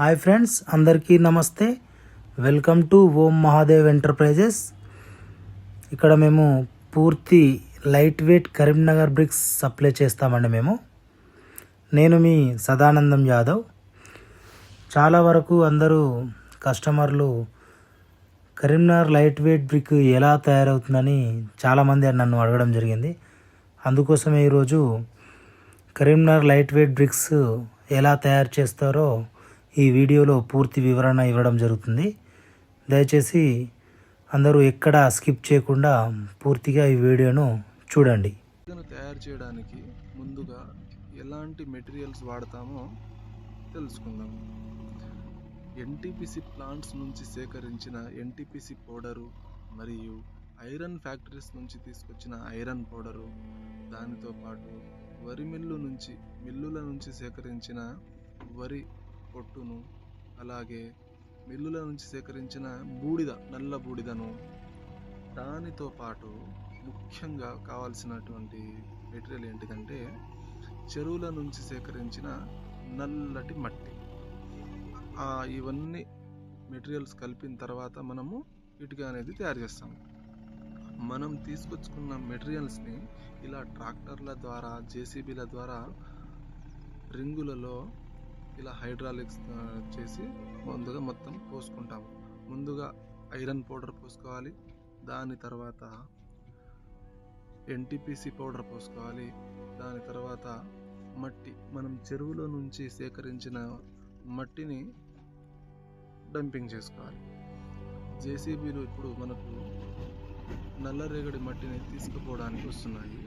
Hi friends అందరికీ నమస్తే. Welcome to Om Mahadev enterprises. ఇక్కడ మేము పూర్తి light weight Karimnagar bricks supply చేస్తామండి మేము. నేను మీ సదానందం యాదవ్. చాలా వరకు అందరూ కస్టమర్లు కరీంనగర్ లైట్ వెయిట్ బ్రిక్ ఎలా తయారవుతుందని చాలామంది నన్ను అడగడం జరిగింది. అందుకోసమే ఈరోజు కరీంనగర్ లైట్ వెయిట్ బ్రిక్స్ ఎలా తయారు చేస్తారో ఈ వీడియోలో పూర్తి వివరణ ఇవ్వడం జరుగుతుంది. దయచేసి అందరూ ఎక్కడ స్కిప్ చేయకుండా పూర్తిగా ఈ వీడియోను చూడండి. తయారు చేయడానికి ముందుగా ఎలాంటి మెటీరియల్స్ వాడతామో తెలుసుకుందాం. ఎన్టీపీసీ ప్లాంట్స్ నుంచి సేకరించిన ఎన్టీపీసీ పౌడరు మరియు ఐరన్ ఫ్యాక్టరీస్ నుంచి తీసుకొచ్చిన ఐరన్ పౌడరు దానితో పాటు వరి మిల్లు నుంచి మిల్లుల నుంచి సేకరించిన వరి పొట్టును అలాగే మిల్లుల నుంచి సేకరించిన బూడిద నల్ల బూడిదను దానితో పాటు ముఖ్యంగా కావాల్సినటువంటి మెటీరియల్ ఏంటిదంటే చెరువుల నుంచి సేకరించిన నల్లటి మట్టి. ఇవన్నీ మెటీరియల్స్ కలిపిన తర్వాత మనము ఇటుక అనేది తయారు చేస్తాం మనం తీసుకొచ్చుకున్న మెటీరియల్స్ని ఇలా ట్రాక్టర్ల ద్వారా జేసీబీల ద్వారా రింగులలో ఇలా హైడ్రాలిక్స్ చేసి ముందుగా మొత్తం పోసుకుంటాం ముందుగా ఐరన్ పౌడర్ పోసుకోవాలి. దాని తర్వాత ఎన్టీపీసీ పౌడర్ పోసుకోవాలి. దాని తర్వాత మట్టి మనం చెరువులో నుంచి సేకరించిన మట్టిని డంపింగ్ చేసుకోవాలి. జేసీబీలు ఇప్పుడు మనకు నల్లరేగడి మట్టిని తీసుకుపోవడానికి వస్తున్నాయి.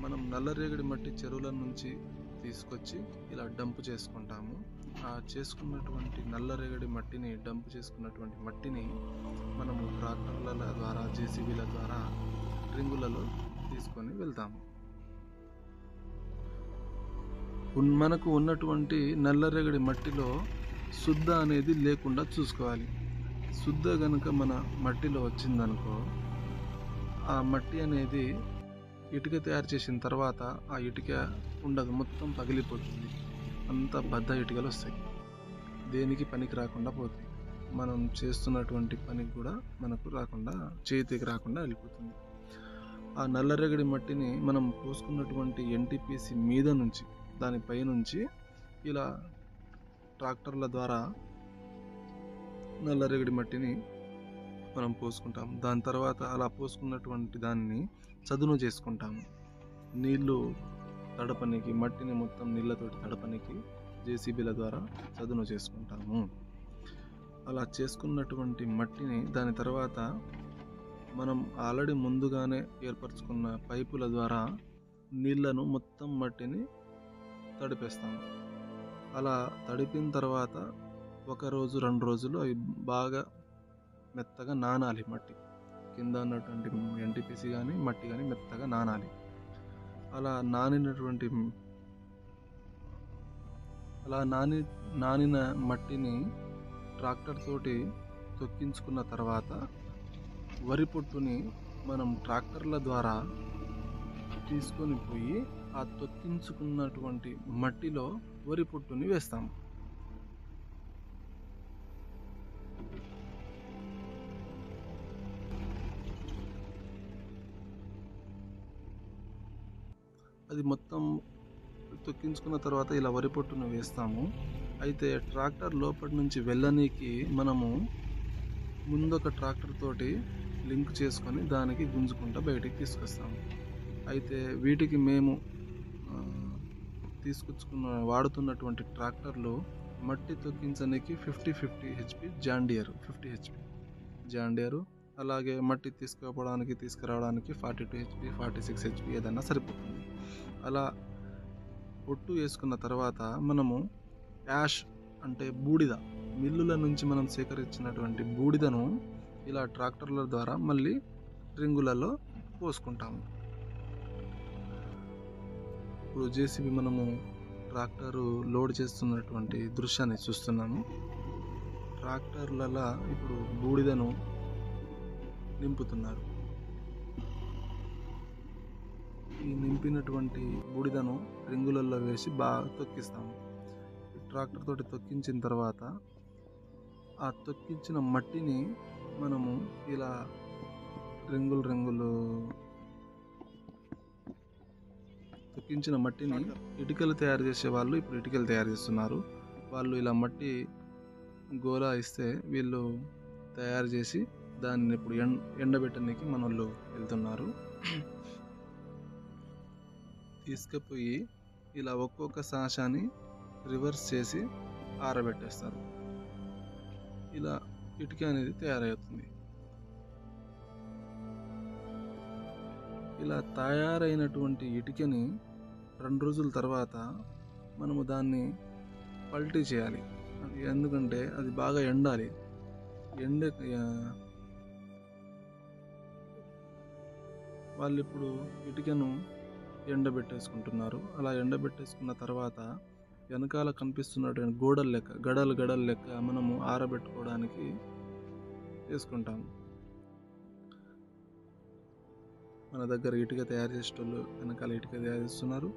మనం నల్లరేగడి మట్టి చెరువుల నుంచి తీసుకొచ్చి ఇలా డంప్ చేసుకుంటాము. ఆ చేసుకున్నటువంటి నల్లరేగడి మట్టిని డంప్ చేసుకున్నటువంటి మట్టిని మనము ట్రాక్టర్ల ద్వారా జేసీబీల ద్వారా రింగులలో తీసుకొని వెళ్తాము. మనకు ఉన్నటువంటి నల్లరేగడి మట్టిలో శుద్ధ అనేది లేకుండా చూసుకోవాలి. శుద్ధ గనుక మన మట్టిలో వచ్చిందనుకో ఆ మట్టి అనేది ఇటుక తయారు చేసిన తర్వాత ఆ ఇటుక ఉండదు మొత్తం పగిలిపోతుంది. అంత బద్ద ఇటుకలు వస్తాయి. దేనికి పనికి రాకుండా పోతాయి. మనం చేస్తున్నటువంటి పనికి కూడా మనకు రాకుండా చేతికి రాకుండా వెళ్ళిపోతుంది. ఆ నల్లరేగడి మట్టిని మనం పోసుకున్నటువంటి ఎన్టీపీసీ మీద నుంచి దానిపై నుంచి ఇలా ట్రాక్టర్ల ద్వారా నల్లరేగడి మట్టిని మనం పోసుకుంటాం దాని తర్వాత అలా పోసుకున్నటువంటి దాన్ని చదును చేసుకుంటాము. నీళ్ళు తడపనికి మట్టిని మొత్తం నీళ్ళతోటి తడపనికి జేసీబీల ద్వారా చదును చేసుకుంటాము. అలా చేసుకున్నటువంటి మట్టిని దాని తర్వాత మనం ఆల్రెడీ ముందుగానే ఏర్పరచుకున్న పైపుల ద్వారా నీళ్ళను మొత్తం మట్టిని తడిపేస్తాము. అలా తడిపిన తర్వాత ఒక రోజు రెండు రోజులు అవి బాగా మెత్తగా నానాలి మట్టి. కింద ఉన్నటువంటి ఎన్టీపీసీ కానీ మట్టి కానీ మెత్తగా నానాలి. అలా నానినటువంటి అలా నాని నానిన మట్టిని ట్రాక్టర్ తోటి తొక్కించుకున్న తర్వాత వరి పొట్టుని మనం ట్రాక్టర్ల ద్వారా తీసుకొని పోయి ఆ తొక్కించుకున్నటువంటి మట్టిలో వరి పొట్టుని వేస్తాం అది మొత్తం తొక్కించుకున్న తర్వాత ఇలా వరి పొట్టును వేస్తాము. అయితే ట్రాక్టర్ లోపటి నుంచి వెళ్ళనీకి మనము ముందొక ట్రాక్టర్ తోటి లింక్ చేసుకొని దానికి గుంజుకుంటా బయటికి తీసుకొస్తాము. అయితే వీటికి మేము తీసుకొచ్చుకున్న వాడుతున్నటువంటి ట్రాక్టర్లు మట్టి తొక్కించడానికి fifty fifty HP John Deere fifty HP John Deere అలాగే మట్టి తీసుకుపోవడానికి తీసుకురావడానికి forty two HP forty six HP ఏదైనా సరిపోతుంది. అలా పొట్టు వేసుకున్న తర్వాత మనము యాష్ అంటే బూడిద మిల్లుల నుంచి మనం సేకరించినటువంటి బూడిదను ఇలా ట్రాక్టర్ల ద్వారా మళ్ళీ రింగులలో పోసుకుంటాము. ఇప్పుడు జేసీబీ మనము ట్రాక్టరు లోడ్ చేస్తున్నటువంటి దృశ్యాన్ని చూస్తున్నాము. ట్రాక్టర్లలో ఇప్పుడు బూడిదను నింపుతున్నారు. ఈ నింపినటువంటి బూడిదను రింగులలో వేసి బాగా తొక్కిస్తాము. ట్రాక్టర్ తోటి తొక్కించిన తర్వాత ఆ తొక్కించిన మట్టిని మనము ఇలా రింగులు రింగులు తొక్కించిన మట్టిని ఇటుకలు తయారు చేసే వాళ్ళు ఇప్పుడు ఇటుకలు తయారు చేస్తున్నారు. వాళ్ళు ఇలా మట్టి గోలా ఇస్తే వీళ్ళు తయారు చేసి దాన్ని ఇప్పుడు ఎండ ఎండబెట్టడానికి మన వాళ్ళు వెళ్తున్నారు. తీసుకుపోయి ఇలా ఒక్కొక్క సాశాన్ని రివర్స్ చేసి ఆరబెట్టేస్తారు. ఇలా ఇటుక అనేది తయారవుతుంది. ఇలా తయారైనటువంటి ఇటుకని రెండు రోజుల తర్వాత మనము దాన్ని పల్టీ చేయాలి. అది ఎందుకంటే అది బాగా ఎండాలి. ఎండ వాళ్ళు ఇప్పుడు ఇటుకను ఎండబెట్టేసుకుంటున్నారు. అలా ఎండబెట్టేసుకున్న తర్వాత వెనకాల కనిపిస్తున్నటువంటి గోడలు లెక్క గడలు గడలు లెక్క మనము ఆరబెట్టుకోవడానికి వేసుకుంటాము. మన దగ్గర ఇటుక తయారు చేసేటోళ్ళు వెనకాల ఇటుక తయారు చేస్తున్నారు.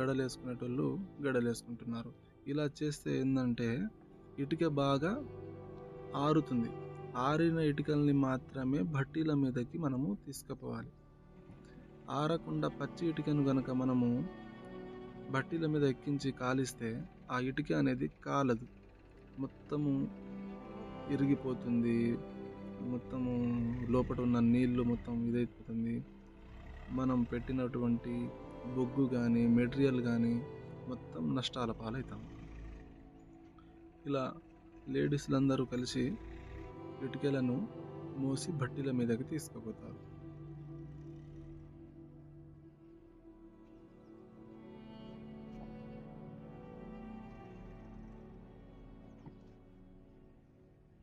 గడలు వేసుకునేటోళ్ళు గడలు వేసుకుంటున్నారు ఇలా చేస్తే ఏంటంటే ఇటుక బాగా ఆరుతుంది. ఆరిన ఇటుకల్ని మాత్రమే భట్టీల మీదకి మనము తీసుకుపోవాలి. ఆరకుండా పచ్చి ఇటుకను గనక మనము బట్టీల మీద ఎక్కించి కాలిస్తే ఆ ఇటుక అనేది కాలదు. మొత్తము ఇరిగిపోతుంది. మొత్తము లోపల ఉన్న నీళ్ళు మొత్తం ఇదైపోతుంది. మనం పెట్టినటువంటి బొగ్గు కానీ మెటీరియల్ కానీ మొత్తం నష్టాల పాలవుతాం. ఇలా లేడీస్లందరూ కలిసి ఇటుకలను మోసి భట్టీల మీదకి తీసుకుపోతారు.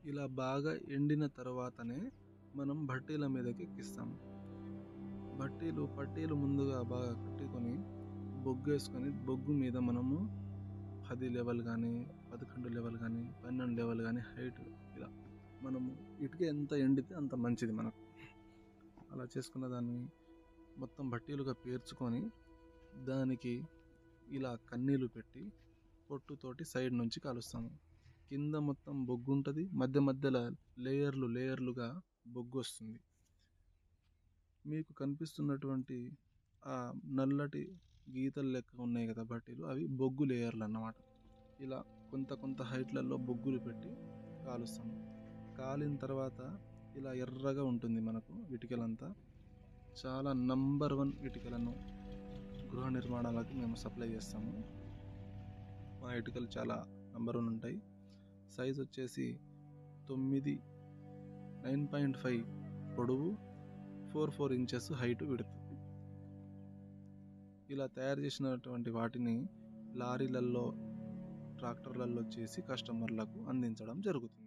ఇలా బాగా ఎండిన తర్వాతనే మనం భట్టీల మీదకి ఎక్కిస్తాం బట్టీలు పట్టీలు ముందుగా బాగా కట్టుకొని బొగ్గు వేసుకొని బొగ్గు మీద మనము పది లెవెల్ కానీ పదకొండు లెవెల్ కానీ పన్నెండు లెవెల్ కానీ హైట్ ఇలా మనము ఇటుక ఎంత ఎండితే అంత మంచిది మనకు. అలా చేసుకున్న దాన్ని మొత్తం బట్టీలుగా పేర్చుకొని దానికి ఇలా కన్నీళ్ళు పెట్టి పొట్టుతోటి సైడ్ నుంచి కలుస్తాము. కింద మొత్తం బొగ్గు ఉంటుంది మధ్య మధ్యలో లేయర్లు లేయర్లుగా బొగ్గు వస్తుంది మీకు కనిపిస్తున్నటువంటి ఆ నల్లటి గీతలు లెక్క ఉన్నాయి కదా బట్టీలు అవి బొగ్గు లేయర్లు అన్నమాట ఇలా కొంత కొంత హైట్లలో బొగ్గులు పెట్టి కాలుస్తాము. కాలిన తర్వాత ఇలా ఎర్రగా ఉంటుంది మనకు ఇటుకలంతా. చాలా నంబర్ వన్ ఇటుకలను గృహ నిర్మాణాలకు మేము సప్లై చేస్తాము. మా ఇటుకలు చాలా నంబర్ వన్ ఉంటాయి. సైజ్ వచ్చేసి తొమ్మిది నైన్ పాయింట్ ఫైవ్ పొడవు ఫోర్ ఫోర్ ఇంచెస్ హైట్ విడుతుంది ఇలా తయారు చేసినటువంటి వాటిని లారీలలో ట్రాక్టర్లలో చేసి కస్టమర్లకు అందించడం జరుగుతుంది.